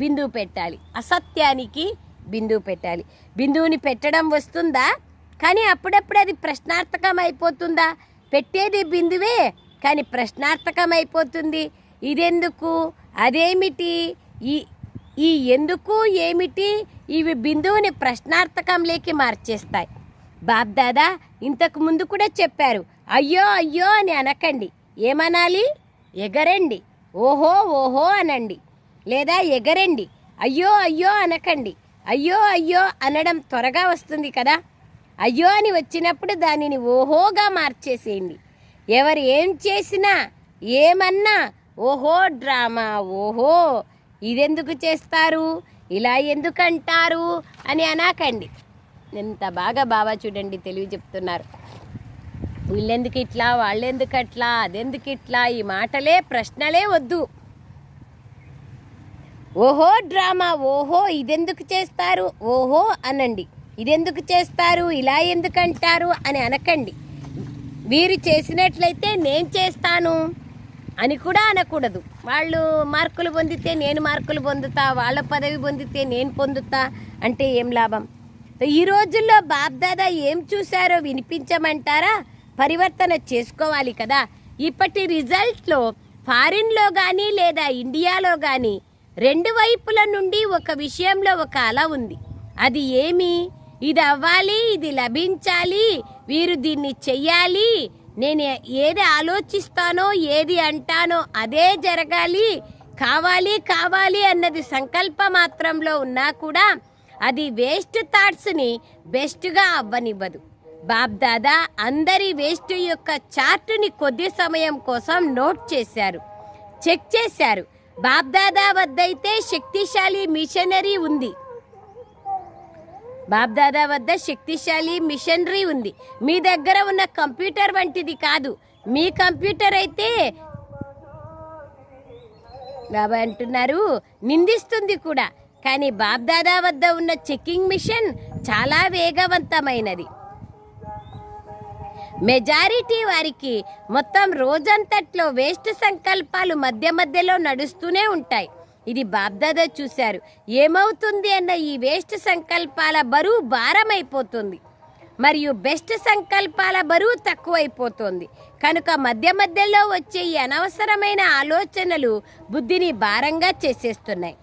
బిందువు పెట్టాలి. అసత్యానికి బిందువు పెట్టాలి. బిందువుని పెట్టడం వస్తుందా? కానీ అప్పుడప్పుడు అది ప్రశ్నార్థకం అయిపోతుందా పెట్టేది బిందువే కానీ ప్రశ్నార్థకం అయిపోతుంది ఇదెందుకు? అదేమిటి? ఈ ఈ ఎందుకు ఏమిటి? ఇవి బిందువుని ప్రశ్నార్థకంలోకి మార్చేస్తాయి. బాబ్దాదా ఇంతకు ముందు కూడా చెప్పారు. అయ్యో అయ్యో అని అనకండి. ఏమనాలి? ఎగరండి. ఓహో ఓహో అనండి. లేదా ఎగరండి. అయ్యో అయ్యో అనకండి. అయ్యో అయ్యో అనడం త్వరగా వస్తుంది కదా. అయ్యో అని వచ్చినప్పుడు దానిని ఓహోగా మార్చేసేయండి. ఎవరు ఏం చేసినా ఏమన్నా ఓహో డ్రామా ఓహో ఇదెందుకు చేస్తారు ఇలా ఎందుకు అంటారు అని అనకండి. ఎంత బాగా బాబా చూడండి తెలివి చెప్తున్నారు. వీళ్ళెందుకు ఇట్లా వాళ్ళెందుకు అట్లా అదెందుకు ఇట్లా ఈ మాటలే ప్రశ్నలే వద్దు. ఓహో డ్రామా ఓహో ఇదెందుకు చేస్తారు ఓహో అనండి. ఇదెందుకు చేస్తారు ఇలా ఎందుకు అంటారు అని అనకండి. వీరు చేసినట్లయితే నేను చేస్తాను అని కూడా అనకూడదు. వాళ్ళు మార్కులు పొందితే నేను మార్కులు పొందుతా వాళ్ళ పదవి పొందితే నేను పొందుతా అంటే ఏం లాభం? ఈ రోజుల్లో బాబ్దాదా ఏం చూశారో వినిపించమంటారా? పరివర్తన చేసుకోవాలి కదా. ఇప్పటి రిజల్ట్లో ఫారిన్లో కానీ లేదా ఇండియాలో కానీ రెండు వైపుల నుండి ఒక విషయంలో ఒక అల ఉంది. అది ఏమి? ఇది అవ్వాలి ఇది లభించాలి వీరు దీన్ని చెయ్యాలి నేను ఏది ఆలోచిస్తానో ఏది అంటానో అదే జరగాలి కావాలి కావాలి అన్నది సంకల్ప మాత్రంలో ఉన్నా కూడా అది వేస్ట్ థాట్స్ని బెస్ట్గా అవ్వనివ్వదు. బాబ్దాదా అందరి వేస్ట్ యొక్క చార్టుని కొద్ది సమయం కోసం నోట్ చేశారు చెక్ చేశారు బాబ్దాదా వద్దైతే శక్తిశాలి మిషనరీ ఉంది. బాబ్దాదా వద్ద శక్తిశాలి మిషనరీ ఉంది. మీ దగ్గర ఉన్న కంప్యూటర్ వంటిది కాదు. మీ కంప్యూటర్ అయితే బాబా అంటున్నారు నిందిస్తుంది కూడా. కానీ బాబ్దాదా వద్ద ఉన్న చెకింగ్ మిషన్ చాలా వేగవంతమైనది. మెజారిటీ వారికి మొత్తం రోజంతట్లో వేస్ట్ సంకల్పాలు మధ్య మధ్యలో నడుస్తూనే ఉంటాయి. ఇది బాబ్దాదా చూశారు. ఏమవుతుంది అన్న ఈ వేస్ట్ సంకల్పాల బరువు భారమైపోతుంది. మరియు బెస్ట్ సంకల్పాల బరువు తక్కువైపోతుంది. కనుక మధ్య మధ్యలో వచ్చే ఈ అనవసరమైన ఆలోచనలు బుద్ధిని భారంగా చేసేస్తున్నాయి.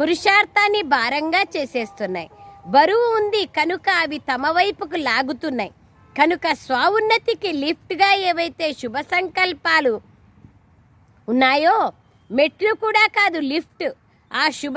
పురుషార్థాన్ని భారంగా చేసేస్తున్నాయి. బరువు ఉంది కనుక అవి తమ వైపుకు లాగుతున్నాయి. కనుక స్వౌన్నతికి లిఫ్ట్గా ఏవైతే శుభ సంకల్పాలు ఉన్నాయో మెట్లు కూడా కాదు లిఫ్ట్. ఆ శుభ